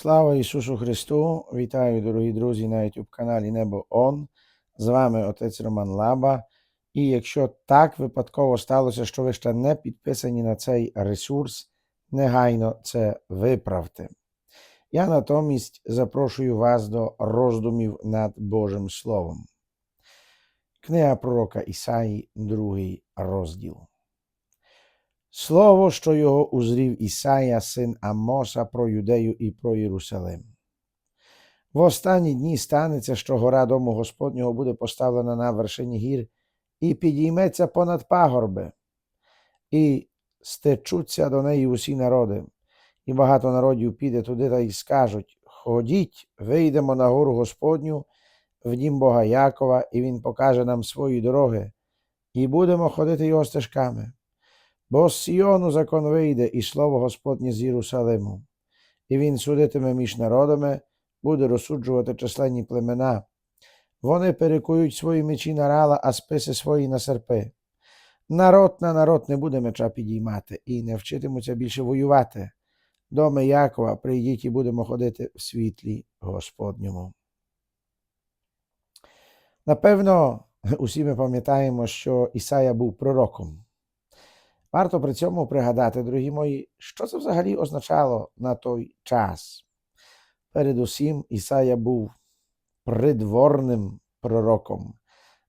Слава Ісусу Христу! Вітаю, дорогі друзі, на youtube каналі Небо Он. З вами отець Роман Лаба. І якщо так випадково сталося, що ви ще не підписані на цей ресурс, негайно це виправте. Я натомість запрошую вас до роздумів над Божим Словом. Книга пророка Ісаї, другий розділ. Слово, що його узрів Ісая, син Амоса, про Юдею і про Єрусалим. В останні дні станеться, що гора дому Господнього буде поставлена на вершині гір і підійметься понад пагорби, і стечуться до неї усі народи, і багато народів піде туди та й скажуть: Ходіть, вийдемо на гору Господню, в дім Бога Якова, і Він покаже нам свої дороги, і будемо ходити його стежками. Бо з Сіону закон вийде, і слово Господнє з Єрусалиму, і він судитиме між народами, буде розсуджувати численні племена. Вони перекують свої мечі на рала, а списи свої на серпи. Народ на народ не буде меча підіймати, і не вчитимуться більше воювати. Доми Якова, прийдіть і будемо ходити в світлі Господньому. Напевно, усі ми пам'ятаємо, що Ісая був пророком. Варто при цьому пригадати, дорогі мої, що це взагалі означало на той час. Передусім, Ісая був придворним пророком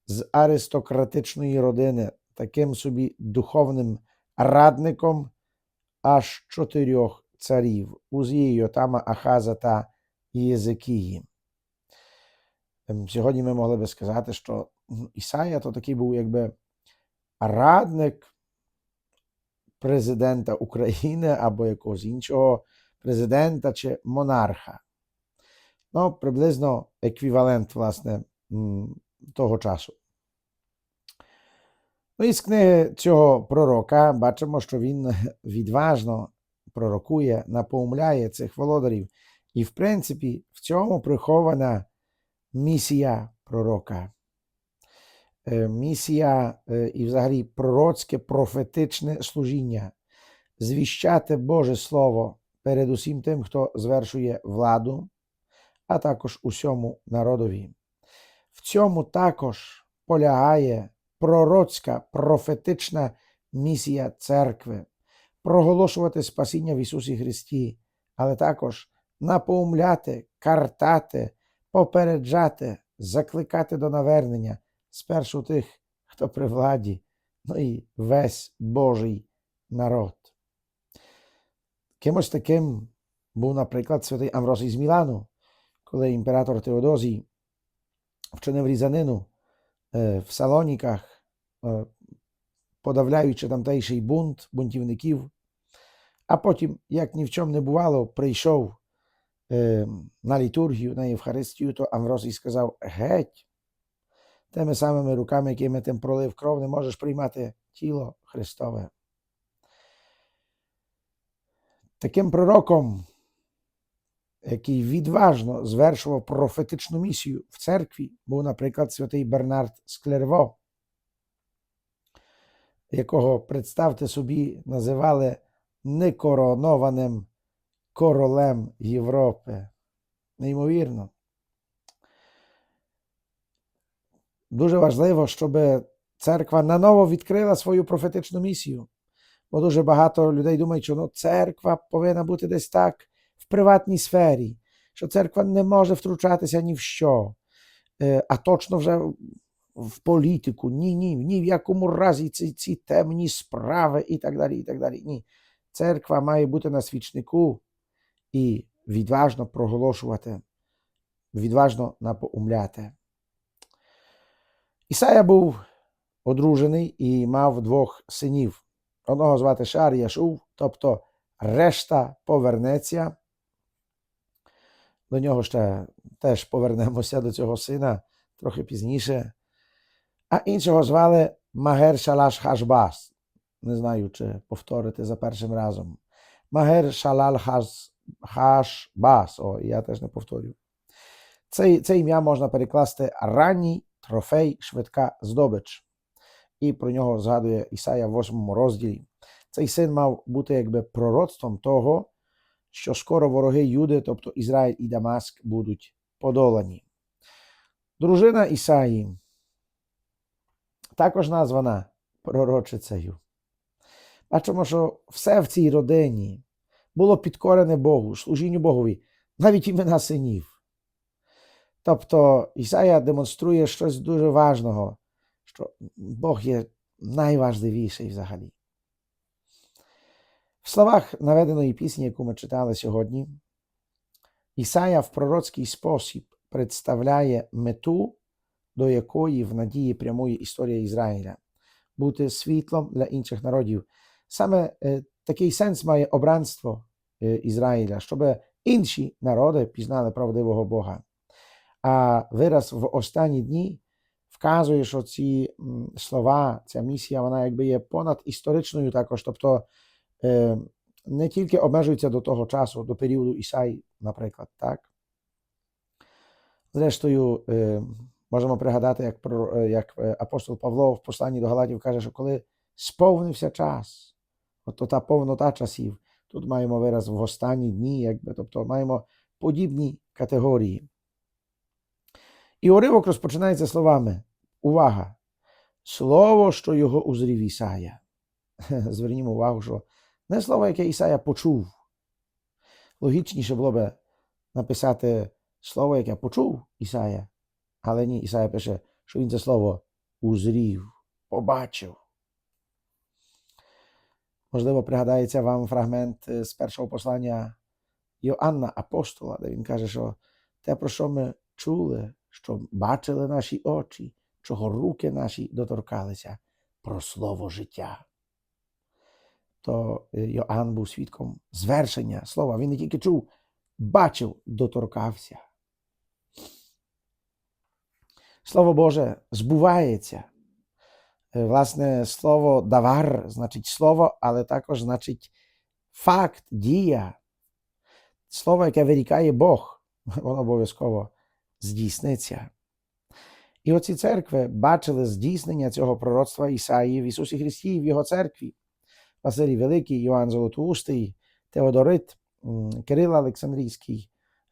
з аристократичної родини, таким собі духовним радником аж чотирьох царів Узії, Йотама, Ахаза та Єзекії. Ем, Сьогодні ми могли би сказати, що Ісая то такий був якби радник президента України або якогось іншого президента чи монарха. Ну, приблизно еквівалент, власне, того часу. Ну, із книги цього пророка бачимо, що він відважно пророкує, напоумляє цих володарів. І, в принципі, в цьому прихована місія пророка. Місія і, взагалі, пророцьке профетичне служіння, звіщати Боже Слово перед усім тим, хто звершує владу, а також усьому народові. В цьому також полягає пророцька профетична місія церкви, проголошувати спасіння в Ісусі Христі, але також напоумляти, картати, попереджати, закликати до навернення спершу тих, хто при владі, ну і весь Божий народ. Кимось таким був, наприклад, святий Амвросій з Мілану, коли імператор Теодозій вчинив різанину в Салоніках, подавляючи тамтейший бунт бунтівників, а потім, як ні в чому не бувало, прийшов на літургію, на Євхаристію, то Амвросій сказав: Геть, тими самими руками, якими тим пролив кров, не можеш приймати тіло Христове. Таким пророком, який відважно звершував профетичну місію в церкві, був, наприклад, святий Бернард Склерво, якого, представте собі, називали некоронованим королем Європи. Неймовірно. Дуже важливо, щоб церква наново відкрила свою профетичну місію. Бо дуже багато людей думають, що ну, церква повинна бути десь так в приватній сфері, що церква не може втручатися ні в що, а точно вже в політику. Ні, ні, ні в якому разі ці, ці темні справи і так далі. і так далі. Ні. Церква має бути на свічнику і відважно проголошувати, відважно напоумляти. Ісая був одружений і мав двох синів. Одного звати Шар Яшув, тобто решта повернеться. До нього ще теж повернемося до цього сина трохи пізніше. А іншого звали Магер Шалаш Хашбас. Не знаю, чи повторити за першим разом. Магер Шалал Хашбас. О, я теж не повторю. Це, це ім'я можна перекласти ранній трофей, швидка здобич. І про нього згадує Ісая в 8 розділі. Цей син мав бути якби пророцтвом того, що скоро вороги Юди, тобто Ізраїль і Дамаск, будуть подолані. Дружина Ісаї також названа пророчицею. Бачимо, що все в цій родині було підкорене Богу, служінню Богові, навіть імена синів. Тобто Ісая демонструє щось дуже важного, що Бог є найважливіший взагалі. В словах наведеної пісні, яку ми читали сьогодні, Ісая в пророцький спосіб представляє мету, до якої в надії прямує історія Ізраїля бути світлом для інших народів. Саме е, такий сенс має обранство е, Ізраїля, щоб інші народи пізнали правдивого Бога. А вираз в останні дні вказує, що ці слова, ця місія, вона якби є понад історичною також, тобто е, не тільки обмежується до того часу, до періоду Ісаї, наприклад, так. Зрештою, е, можемо пригадати, як, е, як апостол Павло в посланні до Галатів каже, що коли сповнився час, от та повнота часів, тут маємо вираз в останні дні, якби, тобто маємо подібні категорії. І уривок розпочинається словами: Увага! Слово, що його узрів Ісая. Звернімо увагу, що не слово, яке Ісая почув. Логічніше було би написати слово, яке почув Ісая, але ні, Ісая пише, що він це слово узрів, побачив. Можливо, пригадається вам фрагмент е, з першого послання Йоанна Апостола, де він каже, що те, про що ми чули, що бачили наші очі, чого руки наші доторкалися, про слово життя. То е, Йоанн був свідком звершення слова. Він не тільки чув, бачив, доторкався. Слово Боже збувається. Е, Власне, слово давар значить слово, але також значить факт, дія. Слово, яке вирікає Бог, воно обов'язково здійсниться. І оці церкви бачили здійснення цього пророцтва Ісаї в Ісусі Христі в Його церкві. Василій Великий, Йоанн Золотоустий, Теодорит, м, Кирил Олександрійський,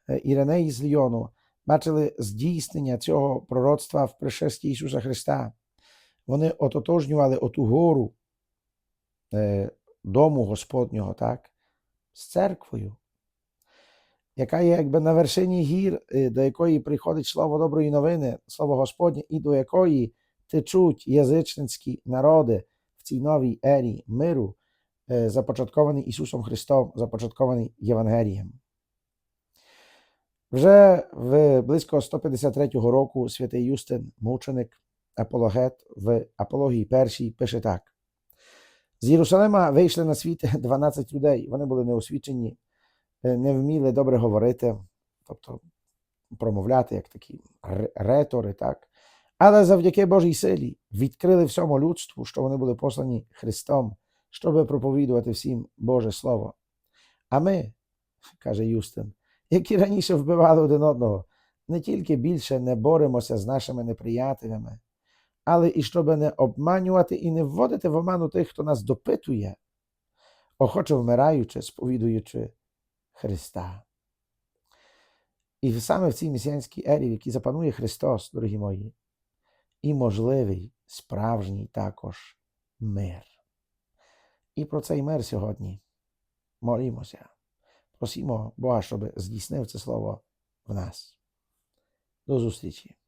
е, Іриней з Ліону бачили здійснення цього пророцтва в пришесті Ісуса Христа. Вони ототожнювали оту гору е, дому Господнього, так, з церквою, яка є якби на вершині гір, е, до якої приходить слово доброї новини, слово Господнє, і до якої течуть язичницькі народи в цій новій ері миру, е, започаткований Ісусом Христом, започаткований Євангелієм. Вже в близько 153 року святий Юстин, мученик, апологет в апології першій пише так: з Єрусалима вийшли на світ 12 людей. Вони були неосвічені, не вміли добре говорити, тобто промовляти, як такі ретори, так. Але завдяки Божій силі відкрили всьому людству, що вони були послані Христом, щоб проповідувати всім Боже Слово. А ми, каже Юстин, які раніше вбивали один одного, не тільки більше не боремося з нашими неприятелями, але і щоб не обманювати і не вводити в оману тих, хто нас допитує, охоче вмираючи, сповідуючи Христа. І саме в цій місіянській ері, в якій запанує Христос, дорогі мої, і можливий справжній також мир. І про цей мир сьогодні молімося. Просімо Бога, щоб здійснив це слово в нас. До зустрічі!